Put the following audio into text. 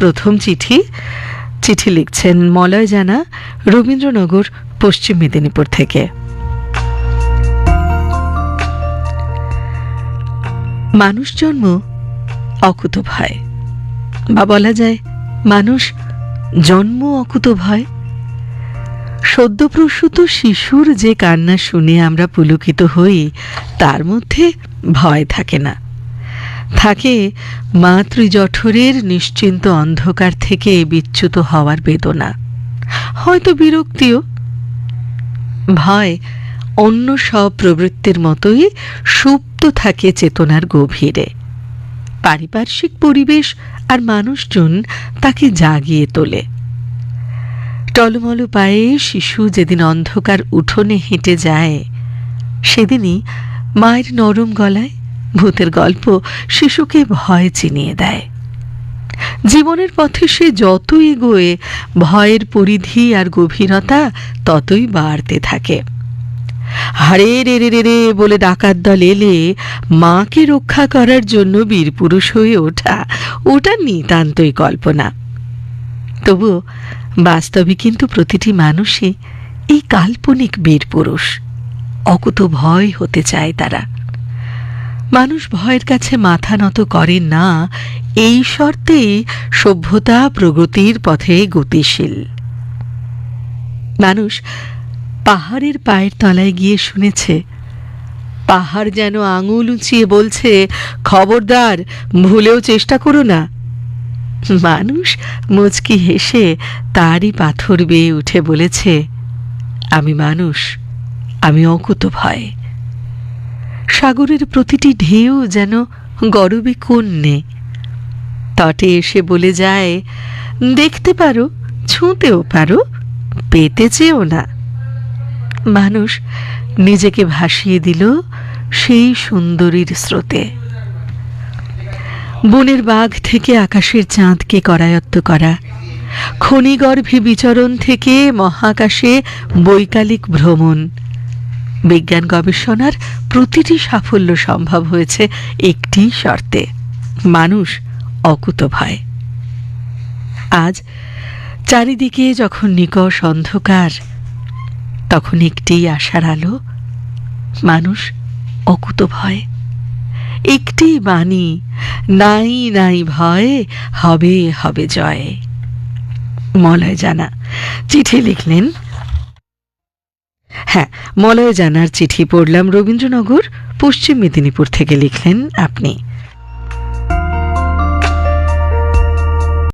প্রথম চিঠি। চিঠি লিখছেন মলয় জানা রবীন্দ্রনগর, পশ্চিম মেদিনীপুর থেকে। মানুষ জন্ম অকুত ভয়। বা বলা যায়, মানুষ জন্ম অকুত ভয়। সদ্যপ্রসূত শিশুর যে কান্না শুনে আমরা পুলকিত হই, তার মধ্যে ভয় থাকে না। থাকে মাতৃজঠরের নিশ্চিন্ত অন্ধকার থেকে বিচ্যুত হওয়ার বেদনা। হয়তো বিরক্তিও। ভয় অন্য সব প্রবৃত্তির মতোই সুপ্ত থাকে চেতনার গভীরে। পারিপার্শ্বিক পরিবেশ আর মানুষজন তাকে জাগিয়ে তোলে। টলমল পায়ে শিশু যেদিন অন্ধকার উঠোনে হেঁটে যায়, সেদিনই মায়ের নরম গলায় ভূতের গল্প শিশুকে ভয় চিনিয়ে দেয়। জীবনের পথে সে যতই এগোয়, ভয়ের পরিধি আর গভীরতা ততই বাড়তে থাকে। হারে রে রে রে রে বলে ডাকাত দল এলে মাকে রক্ষা করার জন্য বীরপুরুষ হয়ে ওঠা, ওটা নিতান্তই কল্পনা। তবু বাস্তবে কিন্তু প্রতিটি মানুষই এই কাল্পনিক বীরপুরুষ অকুত ভয় হতে চায় তারা। মানুষ ভয়ের কাছে মাথা নত করে না, এই শর্তেই সভ্যতা প্রগতির পথে গতিশীল। মানুষ পাহাড়ের পায়ের তলায় গিয়ে শুনেছে, পাহাড় যেন আঙুল উঁচিয়ে বলছে, খবরদার, ভুলেও চেষ্টা করো না। মানুষ মুচকি হেসে তারই পাথর বেয়ে উঠে বলেছে, আমি মানুষ, আমি অকুত ভয় সাগরের প্রতিটি ঢেউ যেন গরবে কন্যে। তটে এসে বলে যায়, দেখতে পারো, ছুঁতেও পারো, পেতে চেও না। মানুষ নিজেকে ভাসিয়ে দিল সেই সুন্দরীর স্রোতে। বনের বাঘ থেকে আকাশের চাঁদকে করায়ত্ত করা, খনিগর্ভে বিচরণ থেকে মহাকাশে বৈকালিক ভ্রমণ। বিজ্ঞান গবেষণার প্রতিটি সাফল্য সম্ভব হয়েছে একটি শর্তে। মানুষ অকুত ভয়। আজ চারিদিকে যখন নিকষ অন্ধকার, তখন একটি আশার আলো, মানুষ অকুত ভয়। একটি বাণী, নাই নাই ভয়, হবে হবে জয়। মলয় জানা, চিঠি লিখলেন হ্যাঁ মলয় জানার চিঠি পড়লাম রবীন্দ্রনগর পশ্চিম মেদিনীপুর থেকে লিখলেন আপনি।